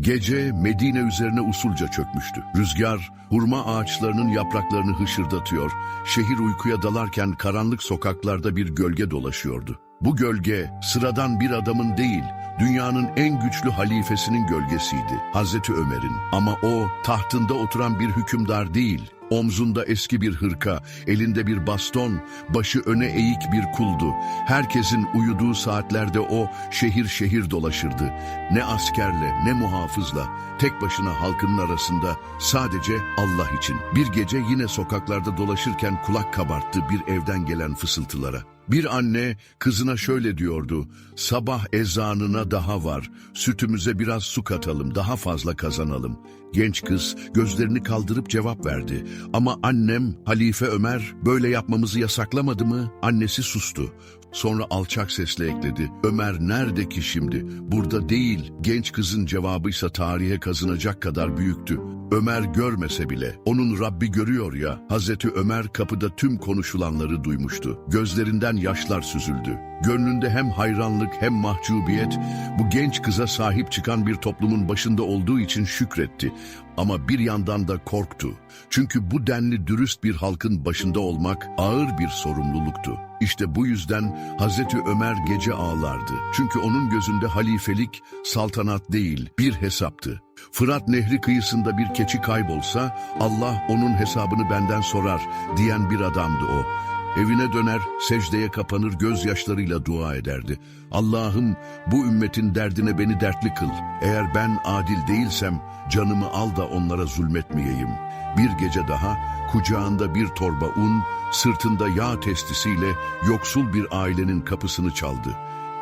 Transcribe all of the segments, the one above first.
Gece Medine üzerine usulca çökmüştü. Rüzgar hurma ağaçlarının yapraklarını hışırdatıyor. Şehir uykuya dalarken karanlık sokaklarda bir gölge dolaşıyordu. Bu gölge sıradan bir adamın değil, dünyanın en güçlü halifesinin gölgesiydi. Hazreti Ömer'in. Ama o tahtında oturan bir hükümdar değil, Omzunda eski bir hırka, elinde bir baston, başı öne eğik bir kuldu. Herkesin uyuduğu saatlerde o şehir şehir dolaşırdı. Ne askerle ne muhafızla, tek başına halkının arasında sadece Allah için. Bir gece yine sokaklarda dolaşırken kulak kabarttı bir evden gelen fısıltılara. Bir anne kızına şöyle diyordu, sabah ezanına daha var, sütümüze biraz su katalım, daha fazla kazanalım. Genç kız gözlerini kaldırıp cevap verdi. Ama annem, Halife Ömer böyle yapmamızı yasaklamadı mı? Annesi sustu. Sonra alçak sesle ekledi. Ömer nerede ki şimdi? Burada değil. Genç kızın cevabıysa tarihe kazınacak kadar büyüktü. Ömer görmese bile onun Rabbi görüyor ya. Hazreti Ömer kapıda tüm konuşulanları duymuştu. Gözlerinden yaşlar süzüldü. Gönlünde hem hayranlık hem mahcubiyet bu genç kıza sahip çıkan bir toplumun başında olduğu için şükretti. Ama bir yandan da korktu. Çünkü bu denli dürüst bir halkın başında olmak ağır bir sorumluluktu. İşte bu yüzden Hazreti Ömer gece ağlardı. Çünkü onun gözünde halifelik saltanat değil bir hesaptı. Fırat Nehri kıyısında bir keçi kaybolsa Allah onun hesabını benden sorar diyen bir adamdı o. Evine döner, secdeye kapanır, gözyaşlarıyla dua ederdi. Allah'ım bu ümmetin derdine beni dertli kıl. Eğer ben adil değilsem canımı al da onlara zulmetmeyeyim. Bir gece daha kucağında bir torba un, sırtında yağ testisiyle yoksul bir ailenin kapısını çaldı.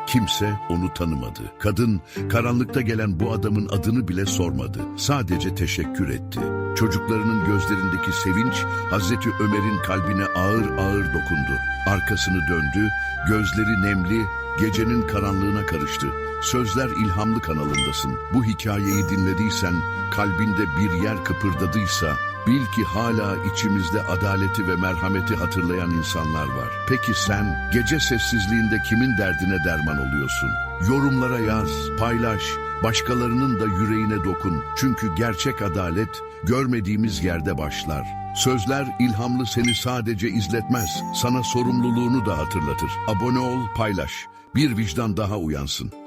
Kimse onu tanımadı. Kadın karanlıkta gelen bu adamın adını bile sormadı. Sadece teşekkür etti. Çocuklarının gözlerindeki sevinç Hazreti Ömer'in kalbine ağır ağır dokundu. Arkasını döndü, gözleri nemli, gecenin karanlığına karıştı. Sözler ilhamlı kanalındasın. Bu hikayeyi dinlediysen, kalbinde bir yer kıpırdadıysa, bil ki hala içimizde adaleti ve merhameti hatırlayan insanlar var. Peki sen gece sessizliğinde kimin derdine derman oluyorsun? Yorumlara yaz, paylaş, başkalarının da yüreğine dokun. Çünkü gerçek adalet görmediğimiz yerde başlar. Sözler ilhamlı seni sadece izletmez, sana sorumluluğunu da hatırlatır. Abone ol, paylaş. Bir vicdan daha uyansın.